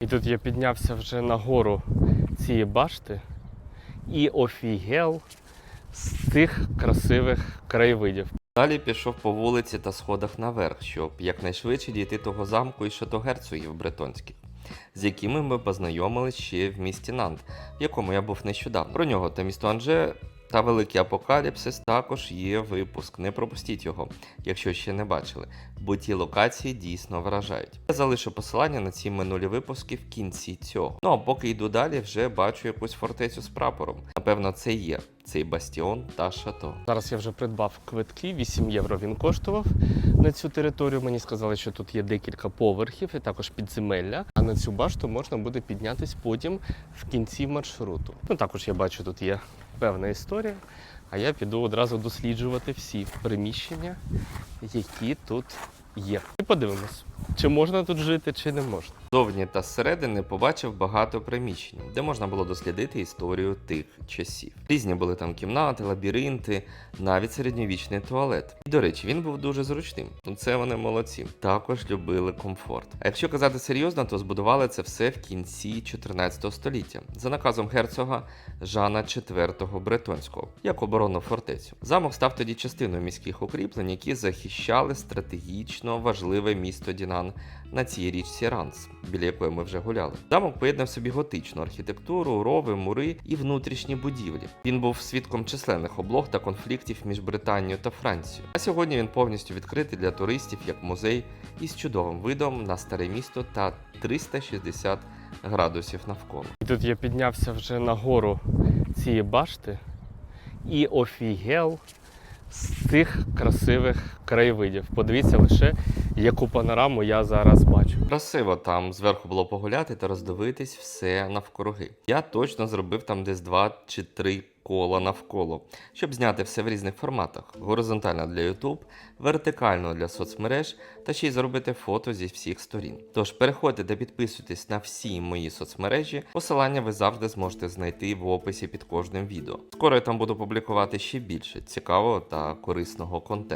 І тут я піднявся вже на гору цієї башти і офігел з цих красивих краєвидів. Далі пішов по вулиці та сходах наверх, щоб якнайшвидше дійти того замку і шатогерцогів бретонських, з якими ми познайомились ще в місті Нант, в якому я був нещодавно. Про нього та місто Анже та Великий Апокаліпсис також є випуск. Не пропустіть його, якщо ще не бачили, бо ті локації дійсно вражають. Я залишу посилання на ці минулі випуски в кінці цього. Ну а поки йду далі, вже бачу якусь фортецю з прапором. Напевно, це є цей бастіон та шато. Зараз я вже придбав квитки, 8 євро він коштував на цю територію. Мені сказали, що тут є декілька поверхів і також підземелля. А на цю башту можна буде піднятись потім в кінці маршруту. Ну також я бачу, тут є певна історія. А я піду одразу досліджувати всі приміщення, які тут є. І подивимось, чи можна тут жити, чи не можна. Зовні та зсередини побачив багато приміщень, де можна було дослідити історію тих часів. Різні були там кімнати, лабіринти, навіть середньовічний туалет. І до речі, він був дуже зручним. Це вони молодці. Також любили комфорт. А якщо казати серйозно, то збудували це все в кінці 14 століття за наказом герцога Жана IV Бретонського як оборонну фортецю. Замок став тоді частиною міських укріплень, які захищали стратегічно важливе місто Дінан на цій річці Ранс, біля якої ми вже гуляли. Замок поєднав собі готичну архітектуру, рови, мури і внутрішні будівлі. Він був свідком численних облог та конфліктів між Британією та Францією. А сьогодні він повністю відкритий для туристів як музей із чудовим видом на старе місто та 360 градусів навколо. Тут я піднявся вже на гору цієї башти і офігел з цих красивих краєвидів. Подивіться лише, яку панораму я зараз бачу. Красиво там зверху було погуляти та роздивитись все навкруги. Я точно зробив там десь два чи три кола навколо, щоб зняти все в різних форматах: горизонтально для YouTube, вертикально для соцмереж та ще й зробити фото зі всіх сторін. Тож переходьте та підписуйтесь на всі мої соцмережі. Посилання ви завжди зможете знайти в описі під кожним відео. Скоро я там буду публікувати ще більше цікавого та корисного контенту.